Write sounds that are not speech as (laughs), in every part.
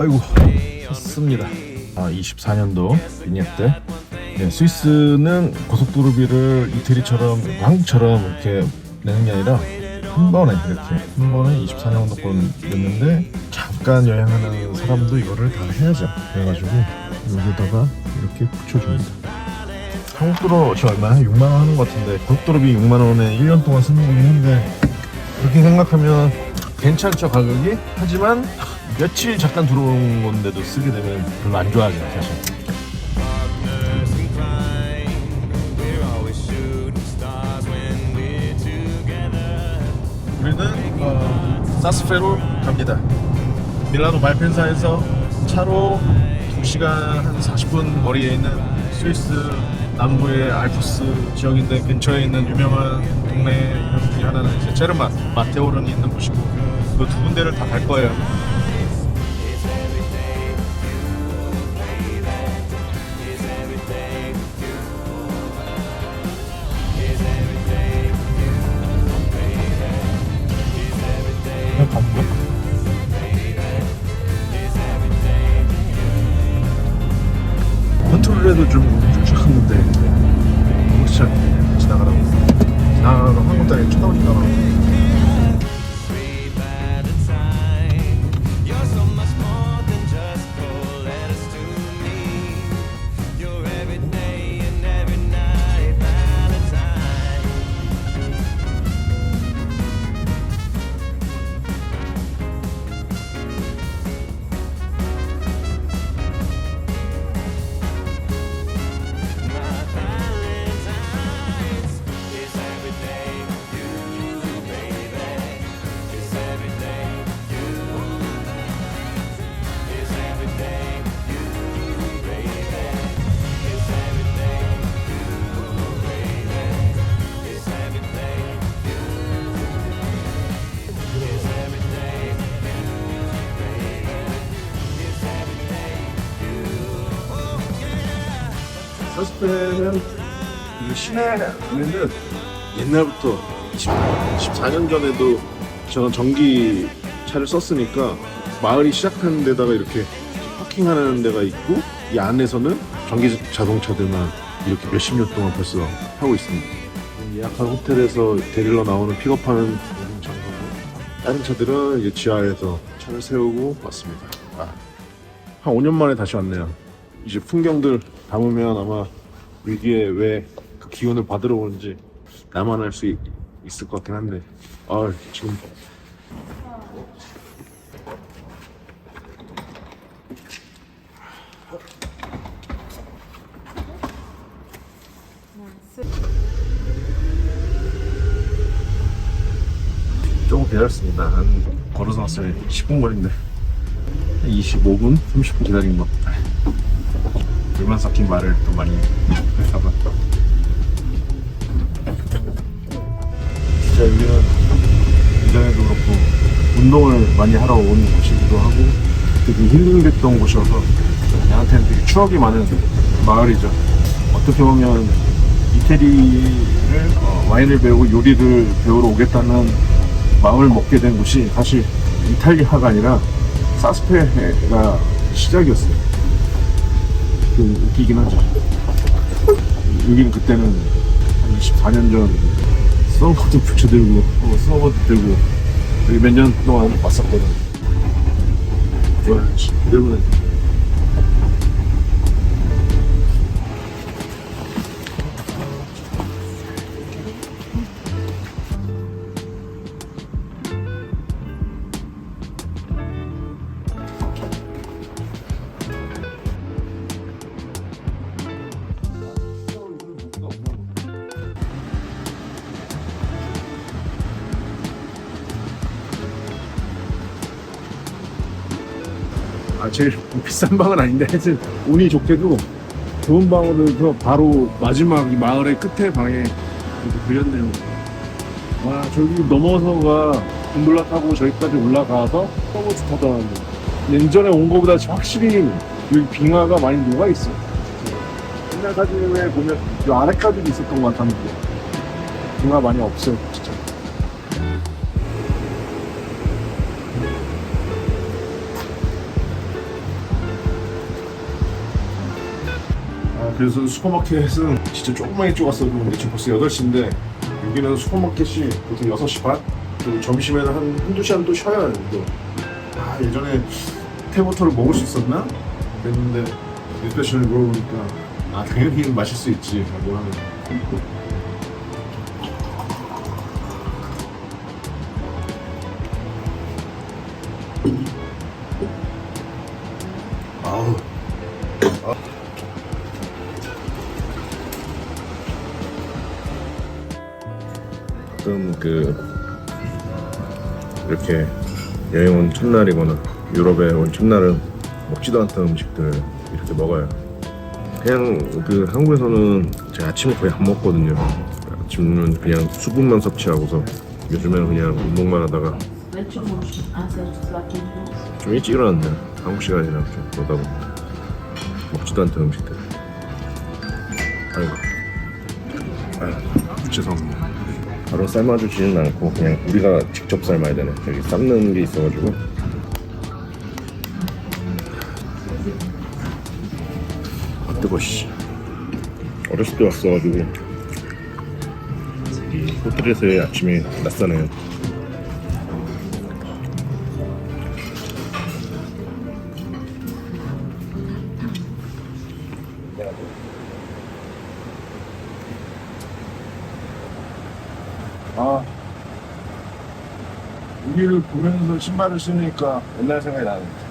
아이고 샀습니다. 아 24년도 비니ette. 네, 스위스는 고속도로비를 이태리처럼 한국처럼 이렇게 내는 게 아니라 한 번에 이렇게 한 번에 24년도 권 냈는데 잠깐 여행하는 사람도 이거를 다 해야죠. 그래가지고 여기다가 이렇게 붙여줍니다. 한국도로 저 얼마야? 6만 원 하는 것 같은데 고속도로비 6만 원에 1년 동안 쓰는 거긴 한데 그렇게 생각하면 괜찮죠 가격이? 하지만 며칠 잠깐 들어온 건데도 쓰게 되면 별로 안 좋아하죠 사실 우리는 어, 사스페로 갑니다 밀라노 말펜사에서 차로 2시간 한 40분 거리에 있는 스위스 남부의 알프스 지역인데 근처에 있는 유명한 동네 중에 하나는 이제 제르맛 마테오른이 있는 곳이고 그 두 군데를 다 갈 거예요. 지나가라 서스페는 이 시내에는 옛날부터 20, 14년 전에도 저는 전기 차를 썼으니까 마을이 시작하는 데다가 이렇게 파킹하는 데가 있고 이 안에서는 전기 자동차들만 이렇게 몇십 년 동안 벌써 하고 있습니다. 예약한 호텔에서 데리러 나오는 픽업하는 정도고 다른 차들은 이제 지하에서 차를 세우고 왔습니다. 아, 한 5년 만에 다시 왔네요. 이제 풍경들 담으면 아마 위기에 왜 그 기운을 받으러 오는지 나만 알 수 있을 것 같긴 한데. 아 지금. 조금 기다렸습니다. 한 걸어서 왔어요. 10분 거리인데 25분? 30분 기다린 것 같아요 불만 삭힌 말을 또 많이 할까봐 진짜 여기는 이전에도 그렇고 운동을 많이 하러 온 곳이기도 하고 되게 힐링됐던 곳이어서 나한테는 되게 추억이 많은 마을이죠. 어떻게 보면 이태리를 어, 와인을 배우고 요리를 배우러 오겠다는 마음을 먹게 된 곳이 사실 이탈리아가 아니라 사스페가 시작이었어요 좀 웃기긴 하죠. 여기는 그때는 한 24년 전 스노보드 붙여 들고 어, 스노보드 들고 여기 몇 년 동안 왔었거든. 와, 씨, 그대 제일 (laughs) 비싼 방은 아닌데 하여튼 운이 좋게도 좋은 방으로 서 바로 마지막 이 마을의 끝에 방에 들렸네요. 와 저기 넘어서가 곤돌라 타고 저기까지 올라가서 서버스 타던 예전에 온 거보다 확실히 여기 빙하가 많이 녹아 있어. 옛날 사진에 보면 이 아래까지도 있었던 것 같았는데 빙하 많이 없어요 진짜. 그래서 슈퍼마켓은 진짜 조금만 일찍 왔어도 지금 벌써 8시인데 여기는 슈퍼마켓이 보통 6시 반? 또 점심에는 한 한두 시간 또 쉬어야 또. 아 예전에 테보터를 먹을 수 있었나? 그랬는데 리스페션을 물어보니까 아 당연히 마실 수 있지 라고 하는 가끔 그 이렇게 여행 온 첫날이거나 유럽에 온 첫날은 먹지도 않던 음식들 이렇게 먹어요. 그냥 그 한국에서는 제가 아침을 거의 안 먹거든요. 아침은 그냥 수분만 섭취하고서 요즘에는 그냥 운동만 하다가 좀 일찍 일어났네요. 한국 시간이랑 좀 그러다 보니까 먹지도 않던 음식들. 아이고, 아이고, 죄송합니다. 바로 삶아주지는 않고 그냥 우리가 직접 삶아야 되네. 여기 삶는 게 있어가지고. 아 뜨거 씨. 어렸을 때 왔어가지고 이 호텔에서의 아침이 낯서네요. 신발을 신으니까 옛날 생각이. 어?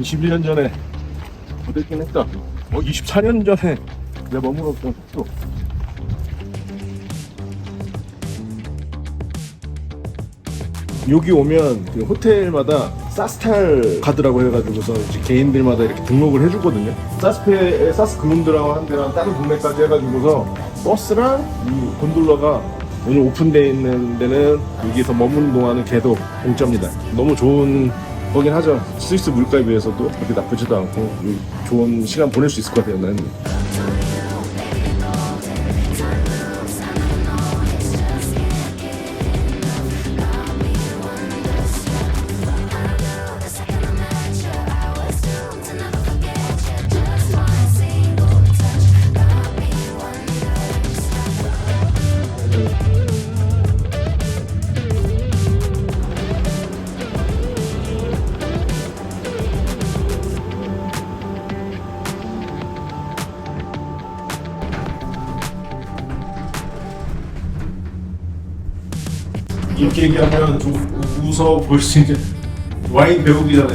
21년 전에 어땠긴 했다. 어, 24년 전에 내가 머물었던 숙소. 여기 오면 그 호텔마다 사스탈 카드라고 해가지고서 이제 개인들마다 이렇게 등록을 해주거든요. 사스페 사스 그룬드라고 한 데랑 다른 동네까지 해가지고서 버스랑 이 곤돌라가 오늘 오픈되어 있는 데는 여기서 머무는 동안은 계속 공짜입니다. 너무 좋은 거긴 하죠. 스위스 물가에 비해서도 그렇게 나쁘지도 않고 좋은 시간 보낼 수 있을 것 같아요. 나는. 이렇게 얘기하면 좀 우- 웃어 보일 수 있는 와인 배우기 전에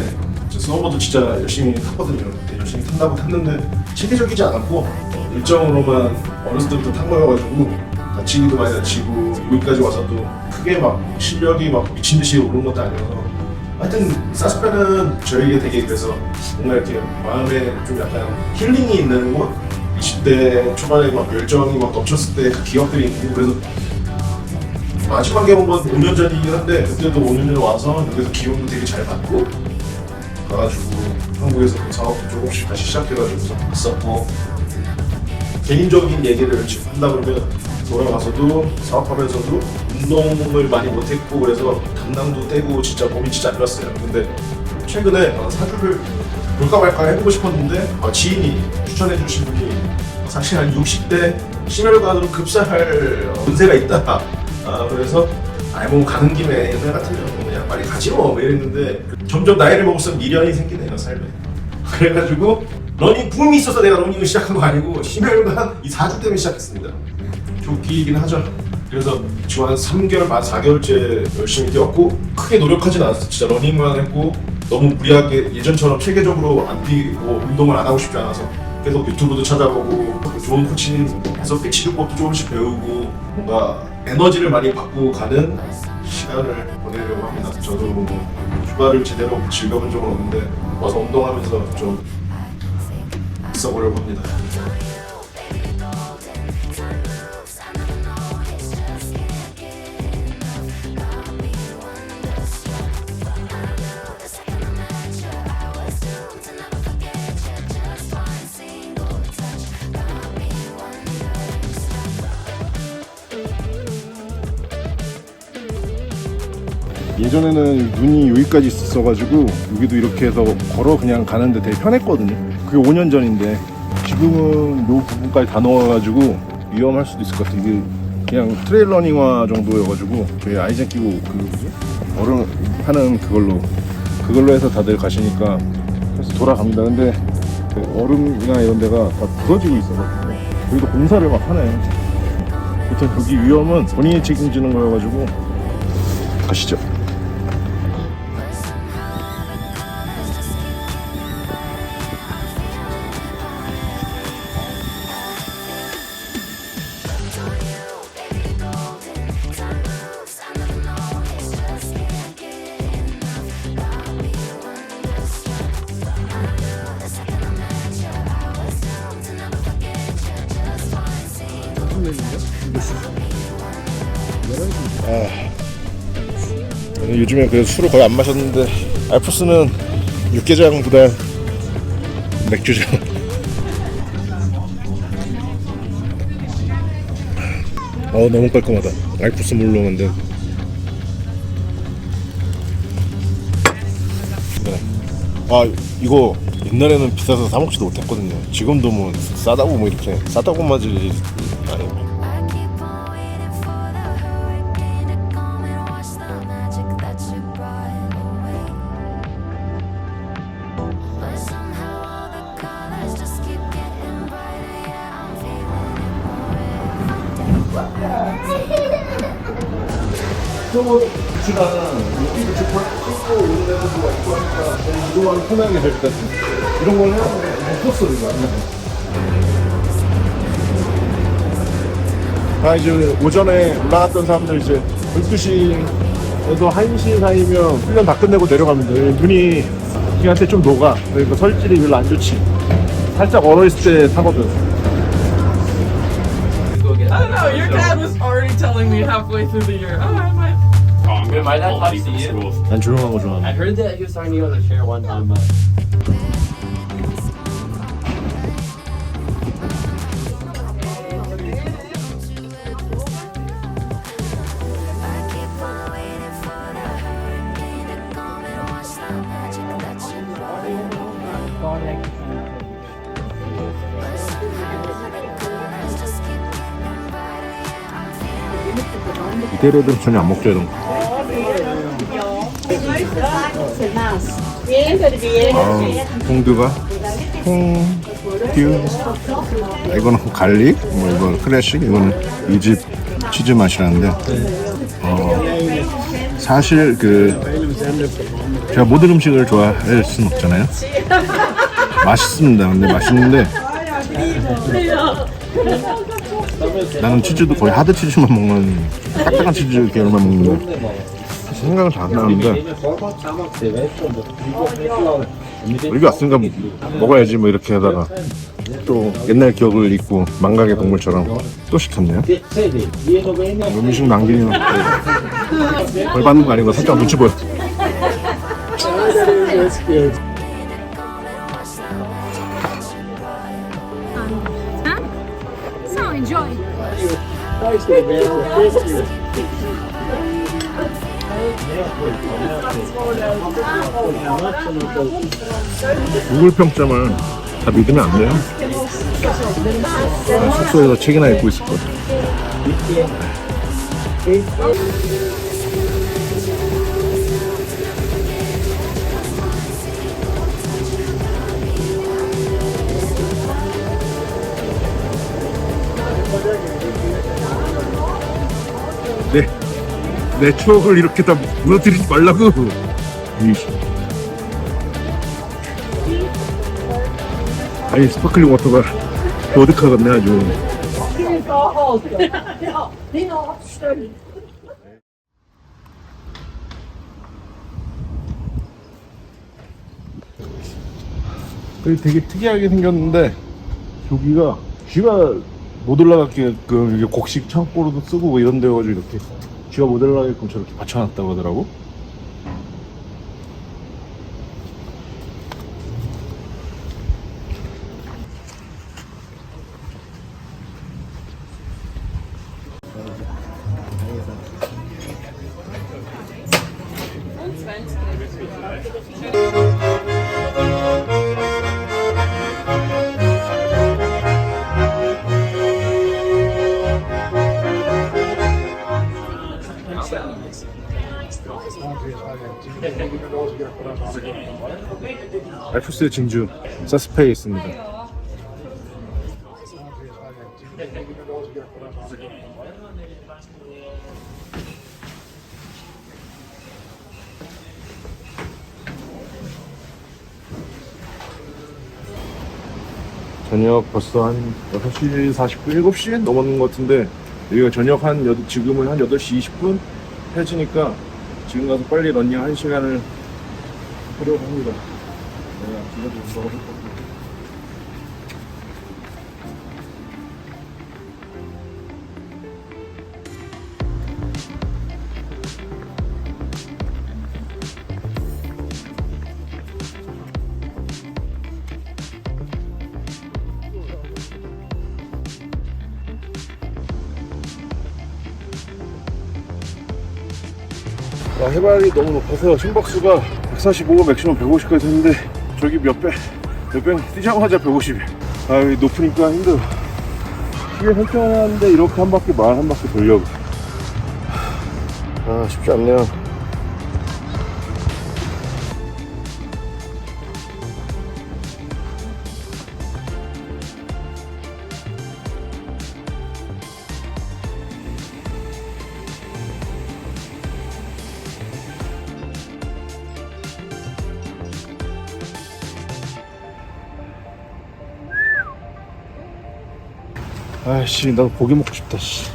저 서버도 진짜 열심히 탔거든요. 열심히 탄다고 탔는데 체계적이지 않았고 어, 일정으로만 어렸을 때부터 탄 거여가지고 다치기도 많이 다치고 여기까지 와서도 크게 막 실력이 막 미친 듯이 오른 것도 아니어서 하여튼 사스페는 저에게 되게 그래서 뭔가 이렇게 마음에 좀 약간 힐링이 있는 곳 20대 초반에 막 열정이 막 넘쳤을 때 그 기억들이 있고 그래서 마지막에 온 건 5년 전이긴 한데 그때도 5년 전에 와서 여기서 기운도 되게 잘 받고 가가지고 한국에서 그 사업도 조금씩 다시 시작해가지고 있었고 개인적인 얘기를 지금 한다 그러면 돌아가서도 사업하면서도 운동을 많이 못했고 그래서 담낭도 떼고 진짜 몸이 진짜 안 좋았어요. 근데 최근에 어, 사주를 볼까 말까 해보고 싶었는데 어, 지인이 추천해 주신 분이 사실 한 60대 심혈관으로 급사할 어, 문제가 있다 아, 그래서 아이 뭐 가는 김에 옛날 같으면 뭐 그냥 빨리 가지 뭐 이랬는데 점점 나이를 먹을수록 미련이 생기네요 삶에. (laughs) 그래가지고 러닝 붐이 있어서 내가 러닝을 시작한 거 아니고 심혈관 이 4주 때문에 시작했습니다. 조끼이긴 하죠. 그래서 지금 한 3개월 반 4개월째 열심히 뛰었고 크게 노력하진 않았어. 진짜 러닝만 했고 너무 무리하게 예전처럼 체계적으로 안 뛰고 운동을 안 하고 싶지 않아서 계속 유튜브도 찾아보고 좋은 코치님 해서 치료법도 조금씩 배우고 뭔가 에너지를 많이 받고 가는 시간을 보내려고 합니다. 저도 뭐 휴가를 제대로 즐겨본 적은 없는데 와서 운동하면서 좀 있어보려고 합니다. 예전에는 눈이 여기까지 있었어가지고 여기도 이렇게 해서 걸어 그냥 가는데 되게 편했거든요. 그게 5년 전인데 지금은 요 부분까지 다 넣어가지고 위험할 수도 있을 것 같아요. 그냥 트레일 러닝화 정도여가지고 저희 아이젠 끼고 그? 얼음 하는 그걸로 그걸로 해서 다들 가시니까 그래서 돌아갑니다. 근데 그 얼음이나 이런 데가 다 부서지고 있어가지고 여기도 공사를 막 하네. 보통 여기 위험은 본인이 책임지는 거여가지고 가시죠. 요즘에 그래도 술을 거의 안 마셨는데 알프스는 육개장보다 맥주죠. (laughs) 어 너무 깔끔하다. 알프스 물로 만든. 네. 아 이거 옛날에는 비싸서 사 먹지도 못했거든요. 지금도 뭐 싸다고 뭐 이렇게 싸다고 맞을 it more every day. 이동하는 편하게 될것 같아. 이런 걸 해야 없었어 이거. 아 이제 오전에 올라갔던 사람들 이제 12시에도 1시 사이면 훈련 다 끝내고 내려가면 돼. 눈이 걔한테 좀 녹아. 그러니까 설질이 별로 안 좋지. 살짝 얼어있을 때 타거든. Oh, your dad was already telling me halfway through the year. Oh, I might. Oh, I'm gonna my dad talks to you. And Drew, what was wrong? I heard that he was talking to you on the chair one time, but. 애들은 전혀 안 거. 아, 홍두가? 홍듀? 아, 이거는 갈릭? 뭐 이거 클래식? 이거는 이 집 치즈 맛이라는데. 어, 사실 그 제가 모든 음식을 좋아할 수는 없잖아요. 맛있습니다. 근데 맛있는데 나는 치즈도 거의 하드 치즈만 먹는 딱딱한 치즈 계열만 먹는데 생각은 잘 안 나는데. 여기 왔으니까 먹어야지 뭐 이렇게 하다가. 또 옛날 기억을 잊고 망각의 동물처럼 또 시켰네요. 음식 남기는 벌 받는 거 아니고 살짝 눈치 보여 So enjoy. 구글 평점을 다 믿으면 안 돼요 나 숙소에서 책이나 읽고 있을 거야 내, 내 추억을 이렇게 다 무너뜨리지 말라고. 아니, 스파클링 워터가 보드카 같네, 아주. 되게 특이하게 생겼는데, 여기가 쥐가 못 올라가게끔 이게 곡식 창고로도 쓰고 뭐 이런 데가지고 이렇게 쥐가 못 올라가게끔 저렇게 받쳐놨다고 하더라고. 알프스 진주 사스페에 있습니다. 저녁 벌써 한 6시 40분, 7시 넘었는 것 같은데 여기가 저녁 한 여- 지금은 한 8시 20분 해지니까 지금 가서 빨리 런닝 한 시간을 하려고 합니다. 내가 집에서 운동을 했거든 아, 해발이 너무 높아서 심박수가 145, 맥시멈 150까지 했는데 저기 몇 배, 몇배 뛰자마자 150이야. 아, 여기 높으니까 힘들어. 시계 설정하는데 이렇게 한 바퀴 말 한 바퀴 돌려고. 아, 쉽지 않네요. 아이씨, 나도 고기 먹고 싶다, 씨.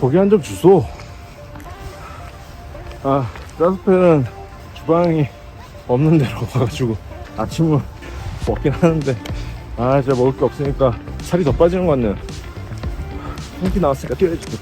고기 한 점 주소. 아, 짜스페는 주방이 없는 데로 (laughs) 가가지고 아침을 먹긴 하는데, 아, 진짜 먹을 게 없으니까 살이 더 빠지는 것 같네요. 한끼 나왔으니까 뛰어야지. 또.